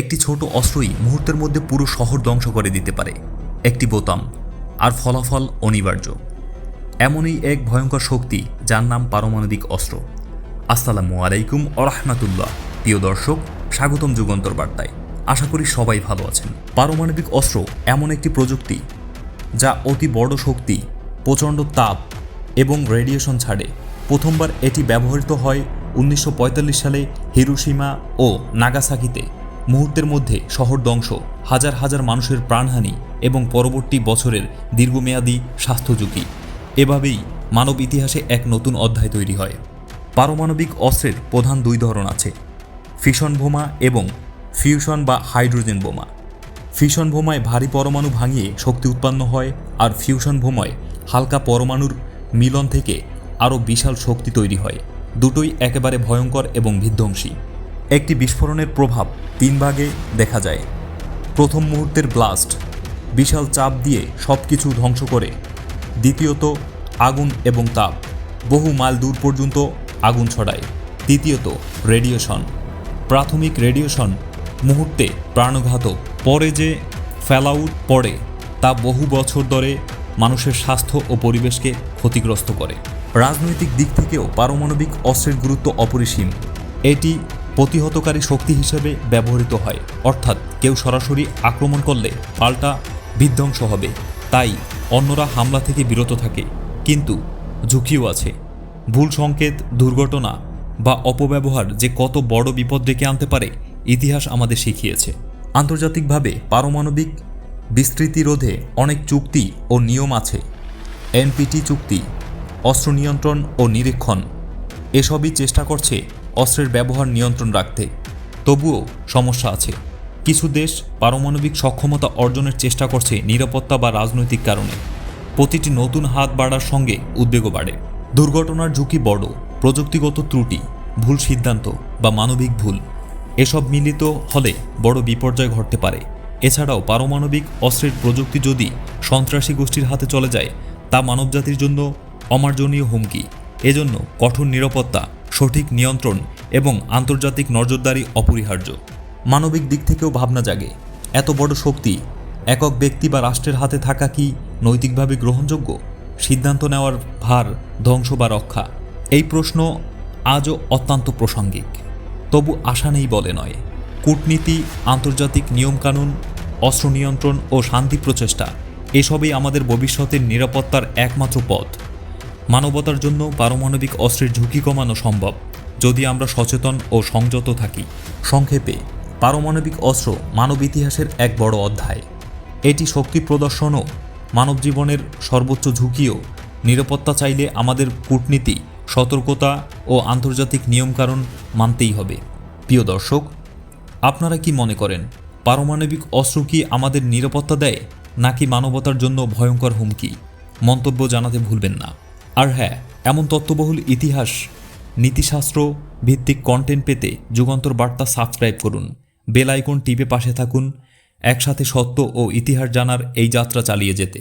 একটি ছোট অস্ত্রই মুহূর্তের মধ্যে পুরো শহর ধ্বংস করে দিতে পারে। একটি বোতাম, আর ফলাফল অনিবার্য। এমনই এক ভয়ঙ্কর শক্তি যার নাম পারমাণবিক অস্ত্র। আসসালামু আলাইকুম আরহামাতুল্লাহ প্রিয় দর্শক, স্বাগতম যুগান্তর বার্তায়। আশা করি সবাই ভালো আছেন। পারমাণবিক অস্ত্র এমন একটি প্রযুক্তি যা অতি বড় শক্তি, প্রচণ্ড তাপ এবং রেডিয়েশন ছাড়ে। প্রথমবার এটি ব্যবহৃত হয় উনিশশো পঁয়তাল্লিশ সালে হিরোশিমা ও নাগাসাকিতে। মুহূর্তের মধ্যে শহর ধ্বংস, হাজার হাজার মানুষের প্রাণহানি এবং পরবর্তী বছরের দীর্ঘমেয়াদী স্বাস্থ্য ঝুঁকি এভাবেই মানব ইতিহাসে এক নতুন অধ্যায় তৈরি হয়। পারমাণবিক অস্ত্রের প্রধান দুই ধরন আছে, ফিশন বোমা এবং ফিউশন বা হাইড্রোজেন বোমা। ফিশন বোমায় ভারী পরমাণু ভাঙিয়ে শক্তি উৎপন্ন হয় আর ফিউশন বোমায় হালকা পরমাণুর মিলন থেকে আরও বিশাল শক্তি তৈরি হয়। দুটোই একেবারে ভয়ঙ্কর এবং বিধ্বংসী। একটি বিস্ফোরণের প্রভাব তিন ভাগে দেখা যায়। প্রথম মুহূর্তের ব্লাস্ট, বিশাল চাপ দিয়ে সব কিছু ধ্বংস করে। দ্বিতীয়ত, আগুন এবং তাপ, বহু মাইল দূর পর্যন্ত আগুন ছড়ায়। তৃতীয়ত, রেডিয়েশন। প্রাথমিক রেডিয়েশন মুহূর্তে প্রাণঘাতক, পরে যে ফেলাউট পড়ে, তা বহু বছর ধরে মানুষের স্বাস্থ্য ও পরিবেশকে ক্ষতিগ্রস্ত করে। রাজনৈতিক দিক থেকেও পারমাণবিক অস্ত্রের গুরুত্ব অপরিসীম। এটি প্রতিহতকারী শক্তি হিসেবে ব্যবহৃত হয়। অর্থাৎ কেউ সরাসরি আক্রমণ করলে পাল্টা বিধ্বংস হবে। তাই অন্যরা হামলা থেকে বিরত থাকে। কিন্তু ঝুঁকিও আছে। ভুল সংকেত, দুর্ঘটনা বা অপব্যবহার যে কত বড় বিপদ ডেকে আনতে পারে, ইতিহাস আমাদের শিখিয়েছে। আন্তর্জাতিকভাবে পারমাণবিক বিস্তৃতি রোধে অনেক চুক্তি ও নিয়ম আছে। এনপিটি চুক্তি, অস্ত্র নিয়ন্ত্রণ ও নিরীক্ষণ, এসবই চেষ্টা করছে অস্ত্রের ব্যবহার নিয়ন্ত্রণ রাখতে। তবুও সমস্যা আছে। কিছু দেশ পারমাণবিক সক্ষমতা অর্জনের চেষ্টা করছে নিরাপত্তা বা রাজনৈতিক কারণে। প্রতিটি নতুন হাত বাড়ার সঙ্গে উদ্বেগও বাড়ে। দুর্ঘটনার ঝুঁকি বড়, প্রযুক্তিগত ত্রুটি, ভুল সিদ্ধান্ত বা মানবিক ভুল। এসব মিলিত হলে বড় বিপর্যয় ঘটতে পারে। এছাড়াও পারমাণবিক অস্ত্রের প্রযুক্তি যদি সন্ত্রাসী গোষ্ঠীর হাতে চলে যায়, তা মানবজাতির জন্য অমার্জনীয় হুমকি। এজন্য কঠোর নিরাপত্তা সঠিক নিয়ন্ত্রণ এবং আন্তর্জাতিক নজরদারি অপরিহার্য। মানবিক দিক থেকেও ভাবনা জাগে, এত বড় শক্তি, একক ব্যক্তি বা রাষ্ট্রের হাতে থাকা কি নৈতিকভাবে গ্রহণযোগ্য? সিদ্ধান্ত নেওয়ার ভার, ধ্বংস বা রক্ষা? এই প্রশ্ন আজও অত্যন্ত প্রাসঙ্গিক। তবু আশা নেই বলে নয়। কূটনীতি, আন্তর্জাতিক নিয়মকানুন, অস্ত্র নিয়ন্ত্রণ ও শান্তি প্রচেষ্টা, এসবই আমাদের ভবিষ্যতের নিরাপত্তার একমাত্র পথ। মানবতার জন্য পারমাণবিক অস্ত্রের ঝুঁকি কমানো সম্ভব। যদি আমরা সচেতন ও সংযত থাকি, সংক্ষেপে, পারমাণবিক অস্ত্র মানব ইতিহাসের এক বড় অধ্যায়। এটি শক্তি প্রদর্শনও মানব জীবনের সর্বোচ্চ ঝুঁকিও, নিরাপত্তা চাইলে আমাদের কূটনীতি, সতর্কতা ও আন্তর্জাতিক নিয়মকানুন মানতেই হবে। প্রিয় দর্শক, আপনারা কি মনে করেন, পারমাণবিক অস্ত্র কি আমাদের নিরাপত্তা দেয়, নাকি মানবতার জন্য ভয়ঙ্কর হুমকি? মন্তব্য জানাতে ভুলবেন না। আর হ্যাঁ এমন তত্ত্ববহুল ইতিহাস, নীতিশাস্ত্র ভিত্তিক কন্টেন্ট পেতে যুগান্তর বার্তা সাবস্ক্রাইব করুন। বেল আইকন টিপে পাশে থাকুন, একসাথে সত্য ও ইতিহাস জানার এই যাত্রা চালিয়ে যেতে।